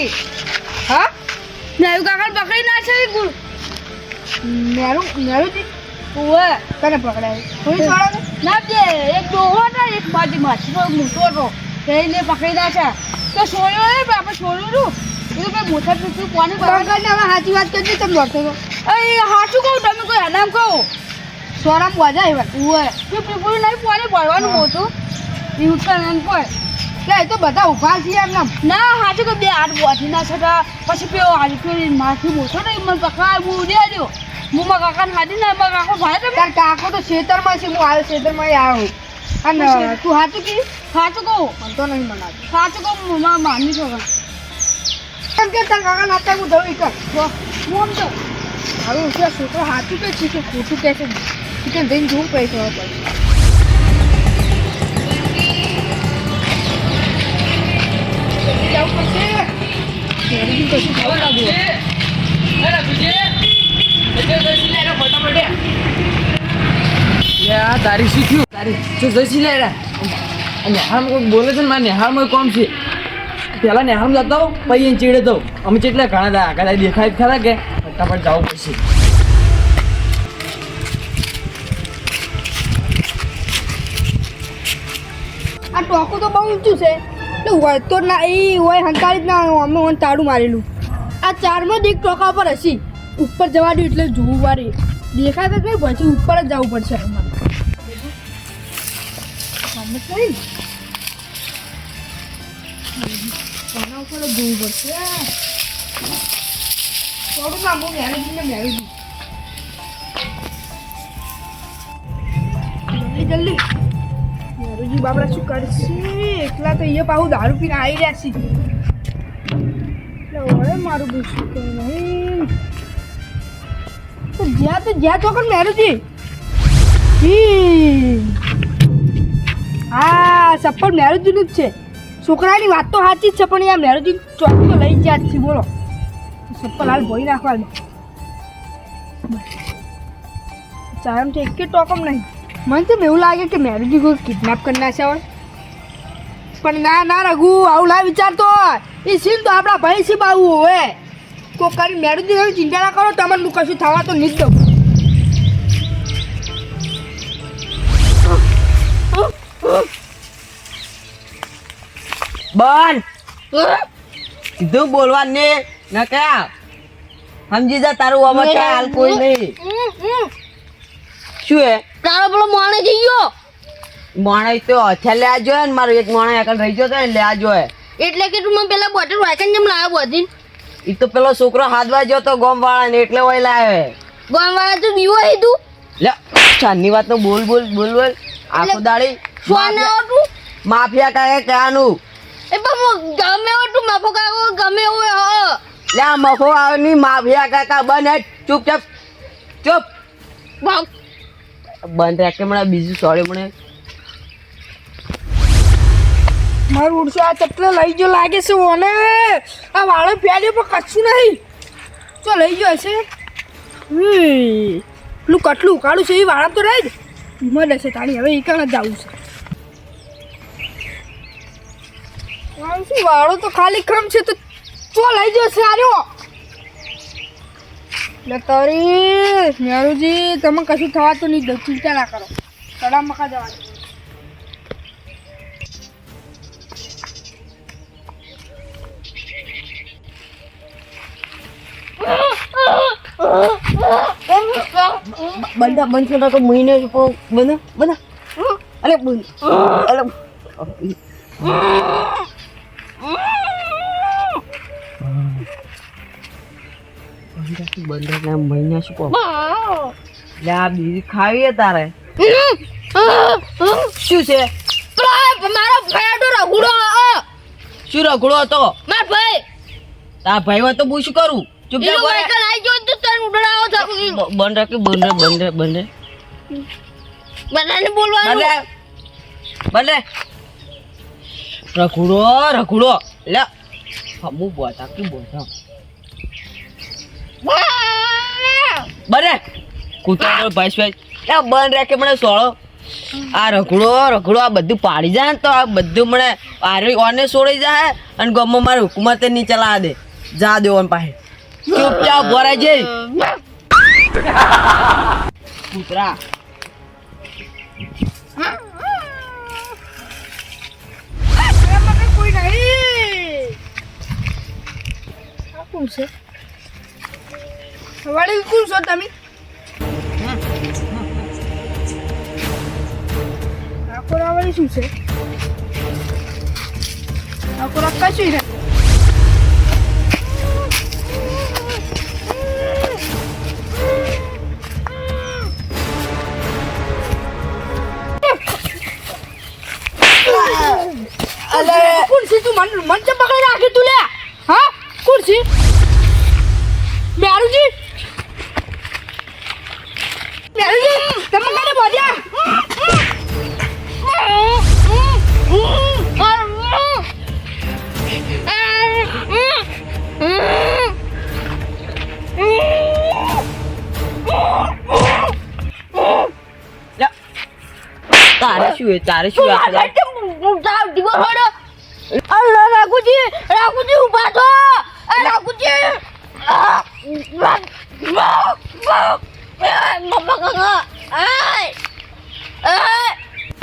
પકડી હા? મેરુ કાકા પકડી ના છે મેરું મેરું ઓવે કને પકડાય. કોઈ છોડો ના? બે એક ડોહો ને એક બાજી માછીનો મોટો હતો. તેને પકડી ના છે. તો સોયો એ આપણે છોડ્યું નું એ તો કઈ મોટા પીછું કોને પકડ ને હવે સાચી વાત કરજે તમે તો એ સાચું કહું તમે કોઈ હનામ કહું સોરામ એ વાત. ઓવે તું પીપુર નહીં કોને ભરવાનું મોટું એ ઉત્તરાયણ પર એટલે એ તો બધા ઊભા છીએ એમ ના હાજુ કે બે હાથ બોધી ના છટા. પછી પેલો હારી ફેરી માથી મોટો ને મને કાકા હું ઉડે દો હું મારા કાકાને હાથી ને મારા કાકો ભાઈ તમે? તાર કાકો તો ખેતરમાં છે હું હાલ ખેતરમાં આવ્યો અને તું હાચું કી હાચું કહું. મને તો નહીં મનાતું. હાચું કહું મારા માની છો કેમ કે તાર કાકા નાતા હું ધોઈ કર. હું આમ તો હવે હું શું છોકરો હાચું કે છે કે ખોટું કે છે? કે દઈને જોવું પૈસા પડે તારી શીખ્યું તારી શું જઈશી લે નેહાળમાં કોઈ બોલે છે ને મારે નેહાળમાં કોમ છે. પેલા નેહાળમાં જતો હોઉં, પછી એને ચીડે દઉં અમે ચેટલા ઘણા આગળ દેખાય ખરા કે ફટાફટ જવું પડશે. આ ટોકું તો બહુ ઊંચું છે. એટલે વળતો ના એ હોય હંકારી જ ના અમે ઓન તાળું મારેલું. આ ચારમાં જ એક ટોકા પર હસી. ઉપર જવા દઉં એટલે જોવું વારી. દેખાય તો પછી ઉપર જ જવું પડશે અમારે. જોવું પડશે. થોડું ના બહુ મેરેજ ને મેરેજ જલ્દી જલ્દી. મેરુજી બાપડા શું કરશે? એકલા તો અહીંયા પાછું દારૂ પીને આવી રહ્યા છે. એટલે હવે મારું ગુસ્સું કે નહીં તો જ્યાં તો જ્યાં ચોકન મેરુજી હી. ચપ્પલ મેરુજીનું જ છે. છોકરાની વાત તો સાચી જ છે, પણ યાર મેરુજી ચોકી તો લઈ જાય છે, બોલો. ચપ્પલ હાલ ભોઈ નાખવાનું. ચામ છે એક ટોકમ નહીં. મને તો એવું લાગે કે મેરુજી કોઈ કિડનેપ કરી નાખ્યા હોય. પણ ના ના રઘુ આવું ના વિચારતો એ સીન તો આપણા ભાઈ સી બાબુ હોય. તો કરી મેરુજી તમે ચિંતા ના કરો તમને હું કશું થવા તો નહીં જ દઉં. બન. કીધું બોલવા ને ન ક્યાં? સમજી જા તારું અમર હાલ કોઈ નહીં. શું હે? તારો પેલો માણે જઈ ગયો. માણે તો અચ્છા લે આજો ને મારો એક માણે એકલ રહી ગયો તો ને લે આજો એટલે કે તું મને પેલા બોટલ વાયકન જેમ લાવ્યો બોધી ઈ તો પેલો છોકરો હાથવા ગયો તો ગોમ વાળા ને એટલે ઓય લાવે ગોમ વાળા તો બીવો તું. લે ચાંદની વાત તો બોલ બોલ બોલ બોલ. આખો દાડી માફિયા- કાકે કહેવાનું એ પણ ગમે તું માફો કાકો ગમે એવું હો. લે આ મફો આવે ની માફિયા કાકા બને ચૂપચાપ ચૂપ. બંધ રાખે મને બીજું સોરી મને મારું ઉડશો, આ ચપલે લઈ ગયો, લાગે છે ઓને. આ વાળો પ્યાલ્યો પણ કશું નહીં. ચો, લઈ ગયો હશે. પેલું કટલું ઉકાળું છે, એ વાળા તો રહી જ. મળે છે તારી, હવે એ કાં જવું છે. શું, વાળો તો ખાલી ખમ છે, તો ચો લઈ ગયો છે લે તારી મેરુજી તમે કશું થવાતું નહીં ચિંતા ના કરો. તળા મકા જવાનું બંધા બંધ થયો તો મહિને બંધ બંધ અલે બંધ. અલે બંદર ના મહિના શું કહો લે આ બીજી ખાવીએ તારે શું છે મારો ભાઈ રઘુડો શું રઘુડો હતો માર ભાઈ તાર ભાઈ હોય તો હું શું કરું ચૂપ ઈનો વાયકલ આવી ગયો તો તને ઉડાડો થા બંધ રાખી બંધ રે, બંધ રે, બંધ રે. બોલવાનું બંધ રઘુડો બંધ રે. રખડો રખડો લે હમુ બોતા કે બોતા બને કૂતરો ભાઈ ભાઈ એ બંધ કે મને સોળો. આ રઘડો રઘડો, આ બધું પાડી જાય ને તો આ બધું મને આરે ઓને છોડી જાય અને ગમો મારે હુકુમતે નહીં ચલા દે જા દેવો પાસે ચૂપચાપ ભરાઈ જઈ કૂતરા. કોઈ નહીં. કોણ છે? વડીલ કોણ છો તમે? આ કોરા વળી શું છે? આ કોરા કશું છે અલે. કુરસી તું? મન મન ચમ તારે શું હે? શું આખો દાડો? અલ્લા રાખુજી રાખુજી ઊભા થો. રાખુજી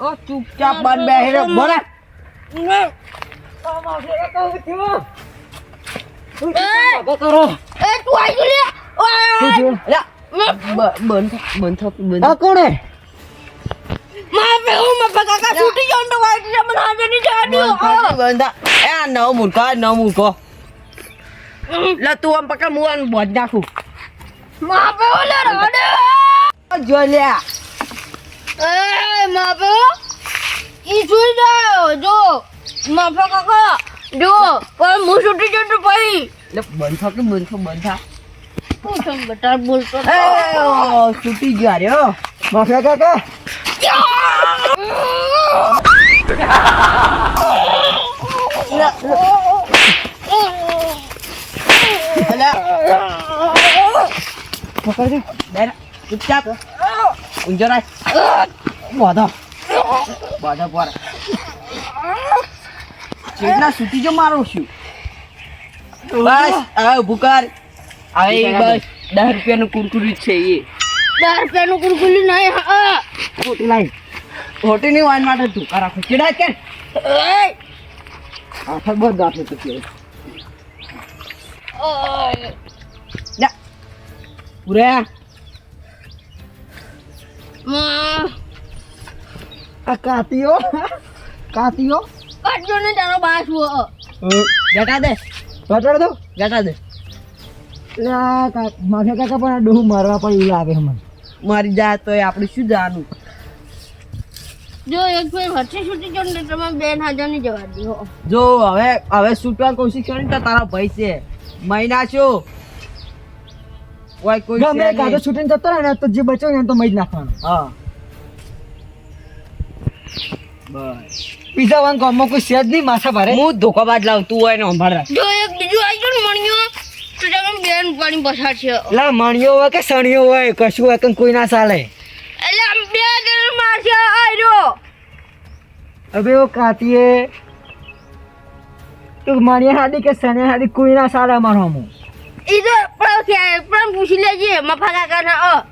ઓ ચૂપચાપ બંધ બેહી રહે બોલે કરો લા, બ- બંધ થા, બંધ થા, બંધ થા. કોણે બંધ થા, બંધ. એ નવ મૂર્ખો નવ મૂર્ખો લે તું આમ પકડ હું આને બોજ નાખું ઓ, જો લ્યા જો પણ હું છૂટી જતો પછી લે બંધ થા કે બંધ થા બંધ થા હું તને બોલતો છૂટી ગયો હાર્યો માફિયા કાકા પકડ દે બેન ચૂપચાપ ઊંઝો રાખ બોધો બોધો પર જો મારો છું બસ હવે ભૂકાર કર. હવે બસ દસ રૂપિયાનું કુરકુરી છે એ. દસ રૂપિયાનું કુરકુરી નહીં હા. ખોટી લાઈ ખોટીની વાન માટે ધોકા રાખો. ચીડા કે! આખર બહુ ગાંઠો તો કે પૂરે માં, આ કાતીઓ કાતીઓ કાઢજો ને તારો બાસ હો. જટા દે. બતાડ દો. જટા દે. માફિયા કાકા પણ ડૂહ મારવા પણ એવું લાગે મને. મારી જાય તો આપણે શું જાણું જો એક ભાઈ વચ્ચે છૂટી ગયો ને તમે બેન હાજરની જવા દો જો હવે હવે છૂટવા કોશિશ કરી ને તો તારા ભાઈ છે. મહિના છો. કોઈ કોઈ ગમે કાતો છૂટીને જતો રહે ને તો જે બચ્યો ને તો મહી જ નાખવાનો. હા. બસ. પીઝા વાન ગામમાં કોઈ સેજ નહીં માથા ભારે. હું ધોકાબાજ લાવતું હોય ને સંભાળ રાખ. જો એક બીજું આવી ગયું ને મણિયો. બેન પાણી પસાર છે લા મણિયો હોય કે સણિયો હોય કશું હોય કે કોઈ ના ચાલે. એટલે આમ બે જણ મારશે આયરો હવે ઓ કાતીએ. તું મણિયા હાડી કે સણિયા હાડી કોઈ ના ચાલે મારવામાં ઈ તો પણ પણ પૂછી લેજે મફા કાકા ના અ.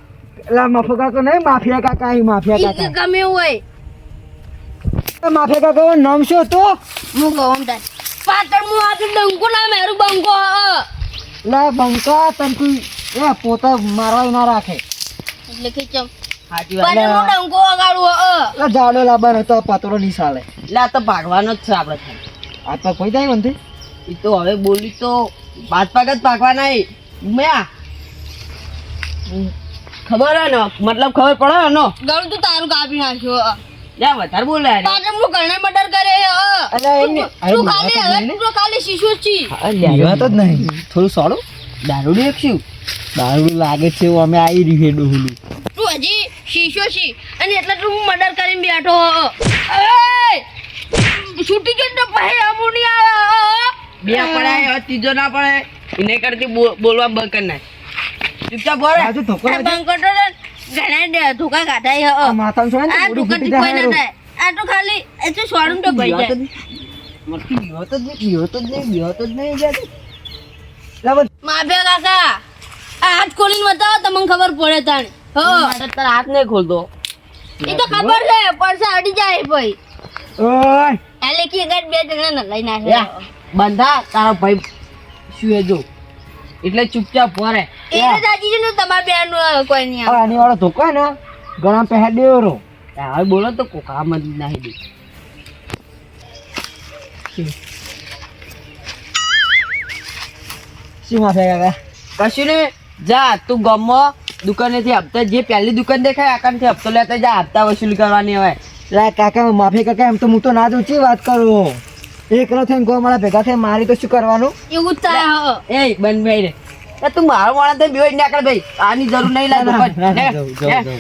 લા મફા કાકો નહીં માફિયા કાકા માફિયા ઈ કે કાકા ગમે એવું હોય માફિયા કાકા નામ શું હતું? હું તાર પાટણ હું આજે બંકો ના મેરું બંકો અ. લા બંકા તન કોઈ એ પોતા મારવાય ના રાખે. એટલે કે ચમ વાત. હું ડંકો વગાડું અ. જાડો લાવવાનો તો પાતળો નહીં ચાલે. એટલે તો ભાગવાનો જ છે આપણે. આ તો કોઈ જાય મને એ તો હવે બોલી તો બાદ પાક જ પાકવાના મેં ખબર હે ને? મતલબ ખબર પડે ને? ગળું તું તારું કાપી નાખ્યો. જા વધારે બોલે મર્ડર કરે. અરે તું ખાલી હવે તું ખાલી શીશો છી. લેવા તો જ નહીં. થોડું સોડું દારૂડી એકશું લાગે છે અમે આવી રહ્યું છે ડોહલું. તું હજી શીશો છી. અને એટલે તું હું મર્ડર કરીને બેઠો! છૂટી ગયો તો પછી અમુ નહીં આવે બે પડ્યા ત્રીજો ના પડે એને કરતી બોલવા બંધ કરી નાખ. ચૂપચાપ બોલે. ધોકો ઘણા ધોકા કાઢાય હ આ માથામાં આ ધોકા થી કોઈ ના થાય આ તો ખાલી એ તો સોડું તો ભાઈ જાય. મરકી તો જ તો નહીં બીવો તો નહીં જાય લાવો. માફે કાકા આ હાથ ખોલીને બતાવો તમને ખબર પડે તાણ. હો. તારે હાથ નહીં ખોલતો એ તો ખબર છે પરસા અડી જાય ભાઈ. ઓય. એટલે કે બે જણા લઈ નાખ્યા બંધા તારો ભાઈ શું જો? એટલે ચૂપચાપ પોરે એ દાદી ને તમારા બેન કોઈ નહીં હવે આની વાળો ધોકો ને ઘણા પહેર દેવરો હવે બોલો તો કોકા મત નાખી દે. શું માથે કાકા કશું ને જા તું ગમો. દુકાનેથી હપ્તા જે પહેલી દુકાન દેખાય આકાનથી હપ્તો લેતા જા. હપ્તા વસૂલ કરવાની હોય લા કાકા માફી કાકા એમ તો હું તો ના દઉં ચી વાત કરું. એકલો થઈને ગો મારા ભેગા થઈ મારી તો શું કરવાનું? એવું જ થાય હો એ બંધ ભાઈ રે. એ તું મારો માણસ થઈ બેવાઈ નાકળ ભાઈ. આની જરૂર નહીં લાગે.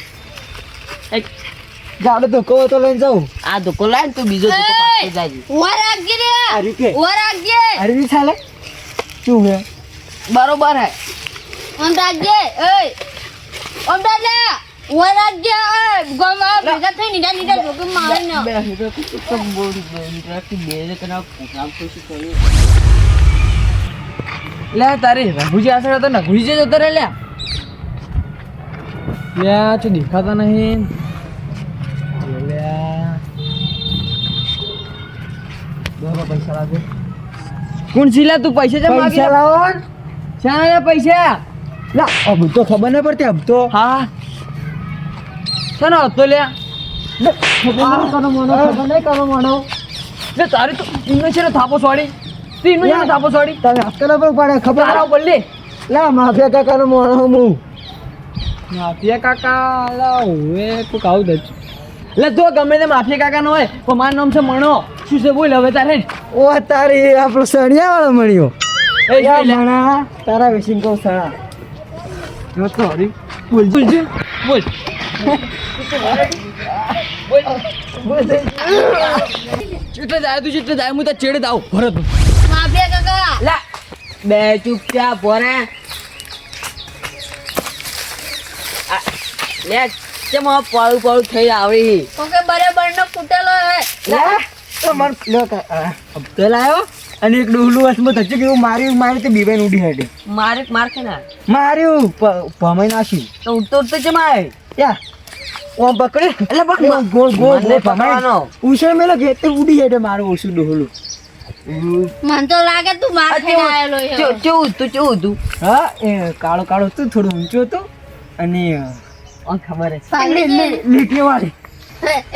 જાડો ધોકો તો લઈને જાઉં. આ ધોકો લાય તું બીજો ધોકો પાછો જાજી ઓર રાખજે રે. અરે કે ઓર રાખજે. અરે ની ચાલે? શું હે? બરોબર હે. ઓમ રાખજે. એય ઓમ રાખજે લે તારી રઘુજી આસળ હતો ને જતો રે લ્યા લ્યા શું દેખાતા નહીં. પૈસા લાગે. કોણ છે તું પૈસા છે પૈસા લાવો. ને. શા લે પૈસા. લા અબ તો ખબર નહીં પડતી અબ તો. હા. શાનો હતો લ્યા? તારી તો ઇનો છે ને થાપો સોડી. તું ઇનો છે ને થાપો સોડી. તમે હાથ પર પડે ખબર? તારા ઉપર લે. લા માફિયા કાકા નો હું. માફિયા કાકા લા હવે તું કાવું દે લે તો ગમે તે માફિયા કાકા નો હોય પણ મારું નામ છે મણો. શું છે બોલ હવે તારે ઓ તારી આપણો સણિયા વાળો મળ્યો એ મણા તારા વિશિંગ કહું સણા. જો બોલ. ચેટલે જાય તું ચેટલે જાય હું તો ચેડે દાવ ભરત માફિયા કાકા. લા બે ચૂપચાપ ભરે. લે ચમ મો પાળું પાળું થઈ આવી? કોકે બરાબર નો કુટેલો હે? લે તો મન લો કા હપ્તો લાયો અને એક ડોલું વસમાં ધચ્ચું કે માર્યું મારી તે બીબાઈને ઉડી હેડે. મારે માર કે ના? માર્યું ભમાઈ નાખ્યું તો ઉડતો ઉડતો આવે યા ઓમ પકડે. એટલે બક ગોળ ગોળ ગોળ પકડવાનો. ઉછળ મેલો કે તે ઉડી જાય મારું ઓછું ડોલું મન તો લાગે તું માર આયેલો હે ચેવું તું ચેવું તું? હા એ કાળો કાળો તું થોડું ઊંચો હતું. અને આ ખબર હે લીટી વાળી.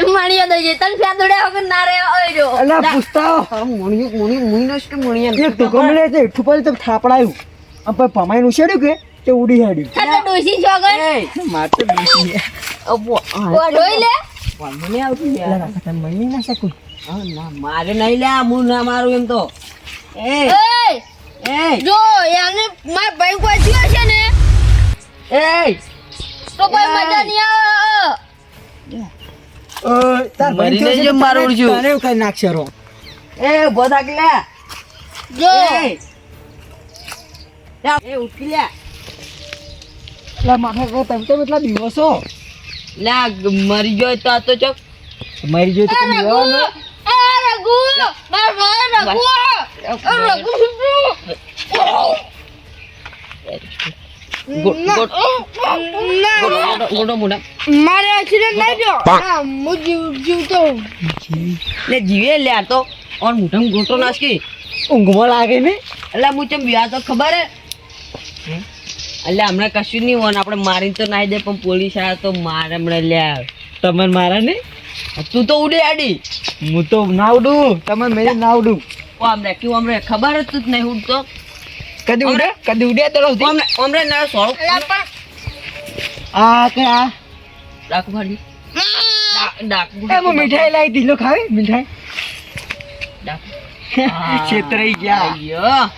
એ દઈ જાય તને ફેદોડ્યા વગર ના રે ઓય અલા પૂછતા આ મુણિયું મુણી મુણીનો શું એક તો ગમલે છે હેઠું તો થાપડાયું. ભમાઈને ઉછેડ્યું કે? તે ઉડી હાડ્યું. તો ડોસી જોગન માર તો ડોસી લે. નહીં મારે લે હું ના મારું એમ તો. એ જો યાને માર ભાઈ કોઈ થયો છે ને એ. તો કોઈ મજા નહીં આવે તાર ભાઈ જે મારું ઉડ્યું. એવું કઈ નાખશે રો એ થાક લે. જો. એ. ઉઠી લે. એટલે માથે તમે તો એટલા દિવસો? લે મરી ગયો તો આ તો ચોક મરી ગયો તો તમે રઘુ રહેવા રઘુ ભાઈ રઘુ. એ રઘુ મારે એક્સિડન્ટ નહીં થયો? હું જીવ જીવતો લે જીવે લે આ તો. ઓન મોઢામાં ગોટો નાખી. ઊંઘમાં લાગે ને? એટલે હું ચમ તો ખબર હે? એટલે હમણાં કશું નહીં હોય આપણે મારી તો નાઈ દે પણ પોલીસ આ તો મારે હમણાં લ્યા તમે મારા ને તું તો ઉડે આડી. હું તો ના ઉડું. તમે મેં ના ઉડું. ઓ આમ રે કેવું આમ ખબર જ તું જ નહીં ઉડતો. કદી ઉડે? કદી ઉડ્યા તો ઓ આમ રે આમ રે ના સોળ આ કે આ? ડાકુ ભાડી ડાકુ મીઠાઈ લાવી દીધો ખાવી મીઠાઈ. ડાકુ. છેતરાઈ ગયા.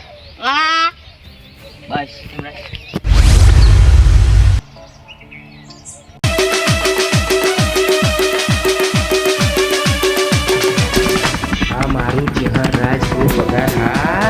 મારું ચેહર રાજ પગાર આ